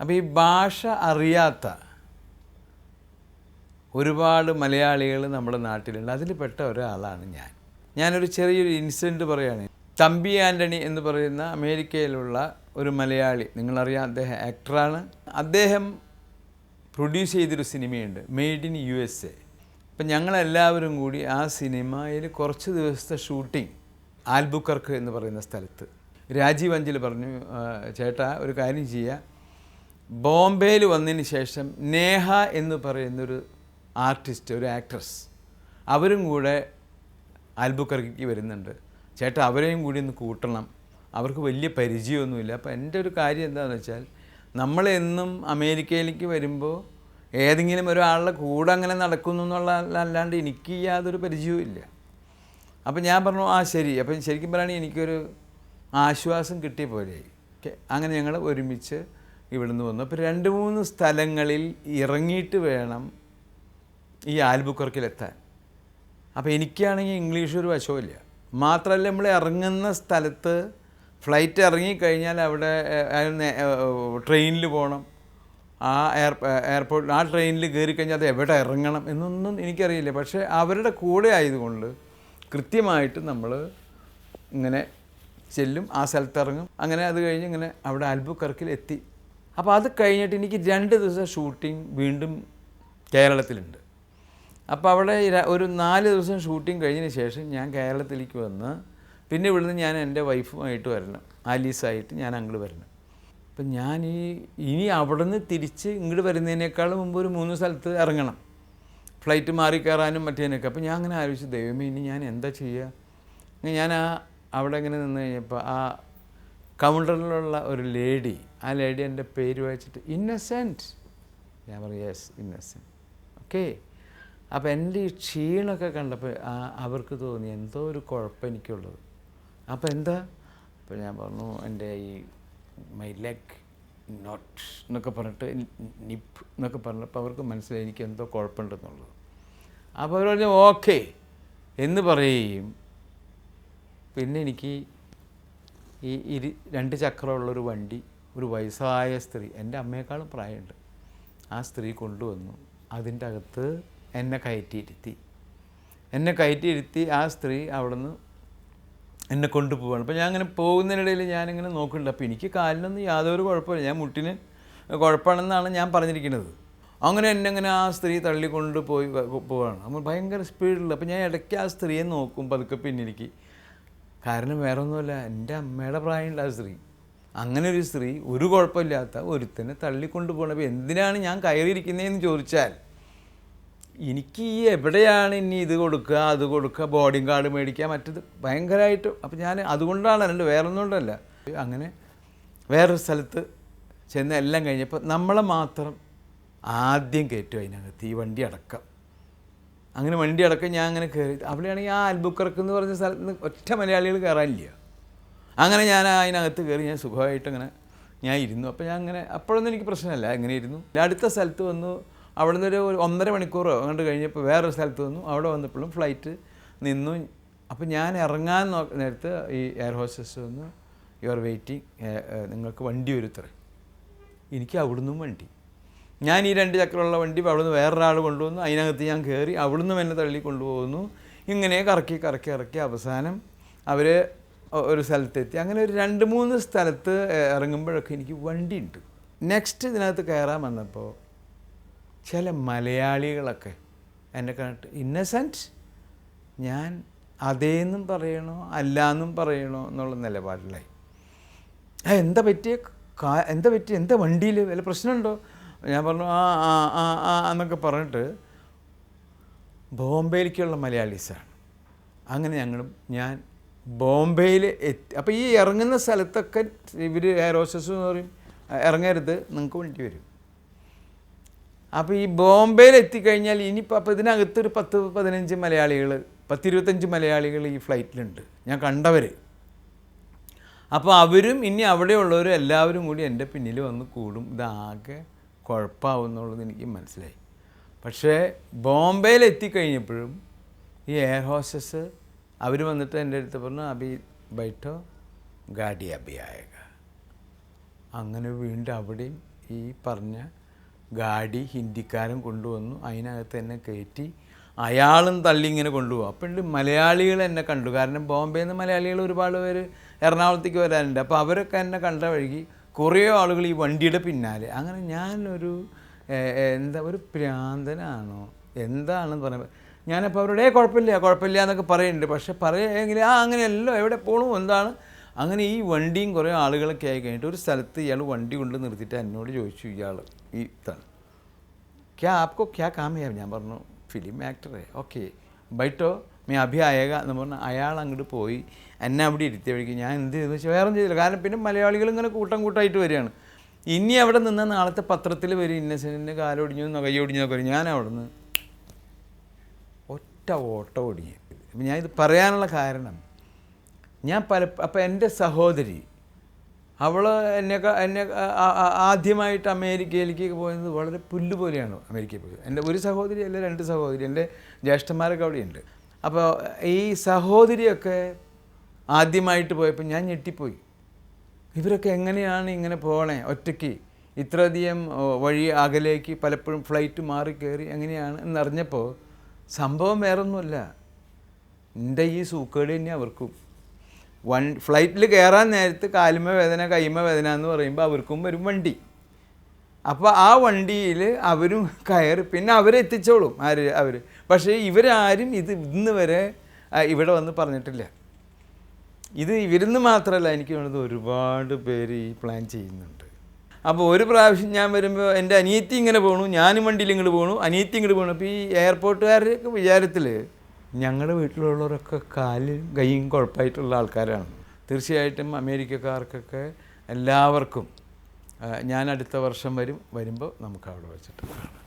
അപ്പോൾ ഈ ഭാഷ അറിയാത്ത ഒരുപാട് മലയാളികൾ നമ്മുടെ നാട്ടിലുണ്ട്. അതിൽ പെട്ട ഒരാളാണ് ഞാൻ. ഞാനൊരു ചെറിയൊരു ഇൻസിഡന്റ് പറയുകയാണ്. തമ്പി ആന്റണി എന്ന് പറയുന്ന അമേരിക്കയിലുള്ള ഒരു മലയാളി നിങ്ങളറിയാം അദ്ദേഹം ആക്ടറാണ് അദ്ദേഹം പ്രൊഡ്യൂസ് ചെയ്തൊരു സിനിമയുണ്ട് made in U S A അപ്പം ഞങ്ങളെല്ലാവരും കൂടി ആ സിനിമയിൽ കുറച്ച് ദിവസത്തെ ഷൂട്ടിംഗ് ആൽബുക്കർക്ക് എന്ന് പറയുന്ന സ്ഥലത്ത്. രാജീവ് അഞ്ചൽ പറഞ്ഞു "ആ, ചേട്ടാ ഒരു കാര്യം ചെയ്യുക ബോംബെയിൽ വന്നതിന് ശേഷം നേഹ എന്ന് പറയുന്നൊരു ആർട്ടിസ്റ്റ് ഒരു ആക്ട്രസ് അവരും കൂടെ ആൽബുക്കർക്കിക്ക് വരുന്നുണ്ട്. ചേട്ടാ അവരെയും കൂടി ഒന്ന് കൂട്ടണം. അവർക്ക് വലിയ പരിചയമൊന്നുമില്ല. അപ്പോൾ എന്റെ ഒരു കാര്യം എന്താണെന്ന് വെച്ചാൽ നമ്മളെന്നും അമേരിക്കയിലേക്ക് വരുമ്പോൾ ഏതെങ്കിലും ഒരാളുടെ കൂടെ അങ്ങനെ നടക്കുന്നു എന്നുള്ള അല്ലാണ്ട് എനിക്ക് യാതൊരു പരിചയവും ഇല്ല. അപ്പം ഞാൻ പറഞ്ഞു ആ ശരി. അപ്പം ശരിക്കും പറയുകയാണെങ്കിൽ എനിക്കൊരു ആശ്വാസം കിട്ടിയ പോലെയായി. അങ്ങനെ ഞങ്ങൾ ഒരുമിച്ച് ഇവിടുന്ന് വന്നു. അപ്പോൾ രണ്ട് മൂന്ന് സ്ഥലങ്ങളിൽ ഇറങ്ങിയിട്ട് വേണം ഈ ആൽബുക്കർക്കിലെത്താൻ. അപ്പോൾ എനിക്കാണെങ്കിൽ ഇംഗ്ലീഷ് ഒരു വശമില്ല മാത്രമല്ല നമ്മൾ ഇറങ്ങുന്ന സ്ഥലത്ത് ഫ്ലൈറ്റ് ഇറങ്ങിക്കഴിഞ്ഞാൽ അവിടെ ട്രെയിനിൽ പോകണം. ആ എയർ എയർപോർട്ട് ആ ട്രെയിനിൽ കയറി കഴിഞ്ഞാൽ അത് എവിടെ ഇറങ്ങണം എന്നൊന്നും എനിക്കറിയില്ല. പക്ഷേ അവരുടെ കൂടെ ആയതുകൊണ്ട് കൃത്യമായിട്ട് നമ്മൾ ഇങ്ങനെ ചെല്ലും ആ സ്ഥലത്ത് ഇറങ്ങും. അങ്ങനെ അത് കഴിഞ്ഞ് ഇങ്ങനെ അവിടെ ആൽബുക്കർക്കിൽ എത്തി അപ്പോൾ അത് കഴിഞ്ഞിട്ട് എനിക്ക് രണ്ട് ദിവസം ഷൂട്ടിംഗ് വീണ്ടും കേരളത്തിലുണ്ട്. അപ്പോൾ അവിടെ ഒരു നാല് ദിവസം ഷൂട്ടിംഗ് കഴിഞ്ഞതിന് ശേഷം ഞാൻ കേരളത്തിലേക്ക് വന്ന് പിന്നെ ഇവിടുന്ന് ഞാൻ എന്റെ വൈഫുമായിട്ട് വരണം. ആലീസായിട്ട് ഞാൻ അങ്ങോട്ട് വരണം. അപ്പം ഞാൻ ഈ ഇനി അവിടുന്ന് തിരിച്ച് ഇങ്ങോട്ട് വരുന്നതിനേക്കാളും മുമ്പ് ഒരു മൂന്ന് സ്ഥലത്ത് ഇറങ്ങണം. ഫ്ലൈറ്റ് മാറി കയറാനും മറ്റേനൊക്കെ അപ്പോൾ ഞാൻ അങ്ങനെ ആലോചിച്ചു ദൈവമേ ഇനി ഞാൻ എന്താ ചെയ്യുക ഞാൻ ആ അവിടെ ഇങ്ങനെ നിന്ന് കഴിഞ്ഞപ്പോൾ ആ കൗണ്ടറിലുള്ള ഒരു ലേഡി ആ ലേഡി എന്റെ പേര് വായിച്ചിട്ട് ഇന്നസെന്റ് ഞാൻ പറയും യെസ് ഇന്നസെന്റ് ഓക്കെ അപ്പോൾ എന്റെ ഈ ക്ഷീണമൊക്കെ കണ്ടപ്പോൾ അവർക്ക് തോന്നി എന്തോ ഒരു കുഴപ്പം എനിക്കുള്ളത്. അപ്പോൾ എന്താ? അപ്പോൾ ഞാൻ പറഞ്ഞു എന്റെ ഈ മൈ ലെഗ് നോട്ട് എന്നൊക്കെ പറഞ്ഞിട്ട് നിപ്പ് എന്നൊക്കെ പറഞ്ഞപ്പോൾ അവർക്ക് മനസ്സിലായി എനിക്ക് എന്തോ കുഴപ്പമുണ്ടെന്നുള്ളത്. അപ്പോൾ അവർ പറഞ്ഞു ഓക്കെ എന്ന് പറയുകയും പിന്നെ എനിക്ക് ഈ ഇരു രണ്ട് ചക്രമുള്ളൊരു വണ്ടി ഒരു വയസ്സായ സ്ത്രീ എന്റെ അമ്മയെക്കാളും പ്രായമുണ്ട്. ആ സ്ത്രീ കൊണ്ടുവന്നു. അതിന്റെ അകത്ത് എന്നെ കയറ്റിയിരുത്തി. എന്നെ കയറ്റിയിരുത്തി ആ സ്ത്രീ അവിടുന്ന് എന്നെ കൊണ്ടുപോവാണ്. അപ്പോൾ ഞാൻ അങ്ങനെ പോകുന്നതിനിടയിൽ ഞാനിങ്ങനെ നോക്കുന്നുണ്ട്. അപ്പോൾ എനിക്ക് കാലിനൊന്നും യാതൊരു കുഴപ്പമില്ല. ഞാൻ മുട്ടിന് കുഴപ്പമാണെന്നാണ് ഞാൻ പറഞ്ഞിരിക്കുന്നത്. അങ്ങനെ എന്നെ അങ്ങനെ ആ സ്ത്രീ തള്ളിക്കൊണ്ട് പോയി പോവാണ്. അപ്പോൾ ഭയങ്കര സ്പീഡിൽ അപ്പോൾ ഞാൻ ഇടയ്ക്ക് ആ സ്ത്രീയെ നോക്കും പതുക്കെ പിന്നിലേക്ക്. കാരണം വേറെ ഒന്നുമല്ല എന്റെ അമ്മയുടെ പ്രായമുണ്ട് ആ സ്ത്രീ. അങ്ങനെ ഒരു സ്ത്രീ ഒരു കുഴപ്പമില്ലാത്ത ഒരുത്തനെ തള്ളിക്കൊണ്ട് പോകണത് എന്തിനാണ് ഞാൻ കയറിയിരിക്കുന്നതെന്ന് ചോദിച്ചാൽ എനിക്ക് ഈ എവിടെയാണ് ഇനി ഇത് കൊടുക്കുക അത് കൊടുക്കുക ബോർഡിംഗ് കാർഡ് മേടിക്കുക മറ്റത് ഭയങ്കരമായിട്ട്. അപ്പം ഞാൻ അതുകൊണ്ടാണ് അല്ല വേറെ അങ്ങനെ വേറൊരു സ്ഥലത്ത് ചെന്ന് എല്ലാം കഴിഞ്ഞപ്പോൾ നമ്മളെ മാത്രം ആദ്യം കയറ്റും അതിനകത്ത് ഈ വണ്ടി അടക്കം. അങ്ങനെ വണ്ടി അടക്കം ഞാൻ അങ്ങനെ കയറി. അവിടെയാണെങ്കിൽ ആ അൽബുക്കർക്ക് എന്ന് പറഞ്ഞ സ്ഥലത്ത് നിന്ന് ഒറ്റ മലയാളികൾ കയറാനില്ല. അങ്ങനെ ഞാൻ അതിനകത്ത് കയറി ഞാൻ സുഖമായിട്ട് അങ്ങനെ ഞാൻ ഇരുന്നു. അപ്പോൾ ഞാൻ അങ്ങനെ അപ്പോഴൊന്നും എനിക്ക് പ്രശ്നമല്ല അങ്ങനെ ഇരുന്നു അടുത്ത സ്ഥലത്ത് വന്നു അവിടെ നിന്ന് ഒരു ഒന്നര മണിക്കൂറോ അങ്ങോട്ട് കഴിഞ്ഞപ്പോൾ വേറൊരു സ്ഥലത്ത് വന്നു അവിടെ വന്നപ്പോഴും ഫ്ലൈറ്റ് നിന്നു. അപ്പോൾ ഞാൻ ഇറങ്ങാൻ നേരത്ത് ഈ എയർ ഹോസ്റ്റസ് വന്നു യു ആർ വെയിറ്റിംഗ് നിങ്ങൾക്ക് വണ്ടി ഒരുത്തറേ എനിക്ക് അവിടുന്നും വണ്ടി. ഞാൻ ഈ രണ്ട് ചക്രമുള്ള വണ്ടി അവിടുന്ന് വേറൊരാൾ കൊണ്ടുവന്നു. അതിനകത്ത് ഞാൻ കയറി അവിടുന്ന് എന്നെ തള്ളി കൊണ്ടുപോകുന്നു. ഇങ്ങനെ കറക്കി കറക്കി ഇറക്കി അവസാനം അവർ ഒരു സ്ഥലത്തെത്തി. അങ്ങനെ ഒരു രണ്ട് മൂന്ന് സ്ഥലത്ത് ഇറങ്ങുമ്പോഴൊക്കെ എനിക്ക് വണ്ടി ഉണ്ട് നെക്സ്റ്റ് ഇതിനകത്ത് കയറാൻ വന്നപ്പോൾ ചില മലയാളികളൊക്കെ എന്നെ കണ്ടിട്ട് ഇന്നസെന്റ് ഞാൻ അതേന്നും പറയണോ അല്ലാന്നും പറയണോ എന്നുള്ള നിലപാടിലായി. എന്താ പറ്റിയ? എന്താ പറ്റിയ എന്താ വണ്ടിയിൽ വല്ല പ്രശ്നമുണ്ടോ? ഞാൻ പറഞ്ഞു ആ ആ ആ ആ എന്നൊക്കെ പറഞ്ഞിട്ട് ബോംബെയിലേക്കുള്ള മലയാളീസാണ്. അങ്ങനെ ഞങ്ങൾ ഞാൻ ബോംബെയിൽ എത്തി. അപ്പോൾ ഈ ഇറങ്ങുന്ന സ്ഥലത്തൊക്കെ ഇവർ എയർ ഹോസ്റ്റസ് എന്ന് പറയും ഇറങ്ങരുത് നിങ്ങൾക്ക് വേണ്ടി വരും. അപ്പോൾ ഈ ബോംബെയിൽ എത്തിക്കഴിഞ്ഞാൽ ഇനിയിപ്പോൾ അപ്പോൾ ഇതിനകത്തൊരു പത്ത് പതിനഞ്ച് മലയാളികൾ പത്തിരുപത്തഞ്ച് മലയാളികൾ ഈ ഫ്ലൈറ്റിലുണ്ട്. ഞാൻ കണ്ടവർ അപ്പോൾ അവരും ഇനി അവിടെയുള്ളവരും എല്ലാവരും കൂടി എന്റെ പിന്നിൽ വന്ന് കൂടും. ഇതാകെ കുഴപ്പമാവും എന്നുള്ളത് എനിക്ക് മനസ്സിലായി. പക്ഷേ ബോംബെയിൽ എത്തിക്കഴിഞ്ഞപ്പോഴും ഈ എയർ ഹോസ്റ്റസ് അവർ വന്നിട്ട് എന്റെ അടുത്ത് പറഞ്ഞു അബി ബൈട്ടോ ഗാഡി അബി ആയേഗ അങ്ങനെ വീണ്ടും അവിടെയും ഈ പറഞ്ഞ ഗാഡി ഹിന്ദിക്കാരൻ കൊണ്ടുവന്നു. അതിനകത്ത് എന്നെ കയറ്റി അയാളും തള്ളി ഇങ്ങനെ കൊണ്ടുപോകും. അപ്പോൾ ഉണ്ട് മലയാളികൾ എന്നെ കണ്ടു. കാരണം ബോംബെയിൽ നിന്ന് മലയാളികൾ ഒരുപാട് പേര് എറണാകുളത്തേക്ക് വരാനുണ്ട് അപ്പോൾ അവരൊക്കെ എന്നെ കണ്ട വഴിക്ക് കുറേ ആളുകൾ ഈ വണ്ടിയുടെ പിന്നാലെ. അങ്ങനെ ഞാനൊരു എന്താ ഒരു പ്രാന്തനാണോ? എന്താണെന്ന് പറയുമ്പോൾ ഞാനപ്പോൾ അവരുടെ "ഏയ് കുഴപ്പമില്ല കുഴപ്പമില്ല എന്നൊക്കെ പറയുന്നുണ്ട്. പക്ഷെ പറയുമെങ്കിൽ ആ അങ്ങനെയല്ലോ എവിടെ പോകണു എന്താണ്? അങ്ങനെ ഈ വണ്ടിയും കുറേ ആളുകളൊക്കെ ആയി കഴിഞ്ഞിട്ട് ഒരു സ്ഥലത്ത് ഇയാൾ വണ്ടി കൊണ്ട് നിർത്തിയിട്ട് എന്നോട് ചോദിച്ചു ഇയാൾ ഈ ഇതാണ്. ക്യാ ആപ്കോ ക്യാ കാമയാ? ഞാൻ പറഞ്ഞു ഫിലിം ആക്ടറെ ഓക്കെ ബൈട്ടോ? മേ അഭി അയക എന്ന് പറഞ്ഞാൽ അയാൾ അങ്ങോട്ട് പോയി. എന്നെ അവിടെ ഇരുത്തിയ വഴിക്ക് ഞാൻ എന്ത് ചെയ്തെന്ന് വെച്ചാൽ വേറെ ചെയ്തില്ല. കാരണം പിന്നെ മലയാളികൾ ഇങ്ങനെ കൂട്ടം കൂട്ടമായിട്ട് വരികയാണ്. ഇനി അവിടെ നിന്ന് നാളത്തെ പത്രത്തിൽ വരും. ഇന്നസെന്റിന്റെ കാലൊടിഞ്ഞു എന്നോ കൈ എന്നൊക്കെ പറയും ഞാൻ അവിടെ നിന്ന് ഒറ്റ ഓട്ടം ഒടിഞ്ഞു അപ്പം ഞാൻ ഇത് പറയാനുള്ള കാരണം ഞാൻ പല അപ്പം എന്റെ സഹോദരി അവൾ എന്നെ എന്നെ ആദ്യമായിട്ട് അമേരിക്കയിലേക്ക് പോയത് വളരെ പുല്ല് പോലെയാണ് അമേരിക്കയിൽ പോയത്. എന്റെ ഒരു സഹോദരി അല്ല രണ്ട് സഹോദരി എന്റെ ജ്യേഷ്ഠന്മാരൊക്കെ അവിടെയുണ്ട്. അപ്പോൾ ഈ സഹോദരിയൊക്കെ ആദ്യമായിട്ട് പോയപ്പോൾ ഞാൻ ഞെട്ടിപ്പോയി. ഇവരൊക്കെ എങ്ങനെയാണ് ഇങ്ങനെ പോകണേ ഒറ്റയ്ക്ക് ഇത്രയധികം വഴി അകലേക്ക് പലപ്പോഴും ഫ്ലൈറ്റ് മാറി കയറി എങ്ങനെയാണ് എന്നറിഞ്ഞപ്പോൾ സംഭവം വേറൊന്നുമല്ല. എന്റെ ഈ സൂക്കേട് തന്നെ അവർക്കും. വൺ ഫ്ലൈറ്റിൽ കയറാൻ നേരത്ത് കാലുമ വേദന കൈമ വേദന എന്ന് പറയുമ്പോൾ അവർക്കും വരും വണ്ടി. അപ്പോൾ ആ വണ്ടിയിൽ അവരും കയറി പിന്നെ അവരെ എത്തിച്ചോളും ആര് അവർ പക്ഷേ ഇവരാരും ഇത് ഇന്ന് വരെ ഇവിടെ വന്ന് പറഞ്ഞിട്ടില്ല. ഇത് ഇവരിന്ന് മാത്രമല്ല എനിക്ക് തോന്നുന്നത് ഒരുപാട് പേര് ഈ പ്ലാൻ ചെയ്യുന്നുണ്ട്. അപ്പോൾ ഒരു പ്രാവശ്യം ഞാൻ വരുമ്പോൾ എന്റെ അനിയത്തി ഇങ്ങനെ പോകണു ഞാനും വണ്ടിയിൽ ഇങ്ങോട്ട് പോകണു അനിയത്തി ഇങ്ങോട്ട് പോകണു അപ്പോൾ ഈ എയർപോർട്ടുകാരുടെയൊക്കെ വിചാരത്തിൽ ഞങ്ങളുടെ വീട്ടിലുള്ളവരൊക്കെ കാലും കൈയും കുഴപ്പമായിട്ടുള്ള ആൾക്കാരാണ്. തീർച്ചയായിട്ടും അമേരിക്കക്കാർക്കൊക്കെ എല്ലാവർക്കും ഞാൻ അടുത്ത വർഷം വരും വരുമ്പോൾ നമുക്ക് അവിടെ വെച്ചിട്ട് കാണാം.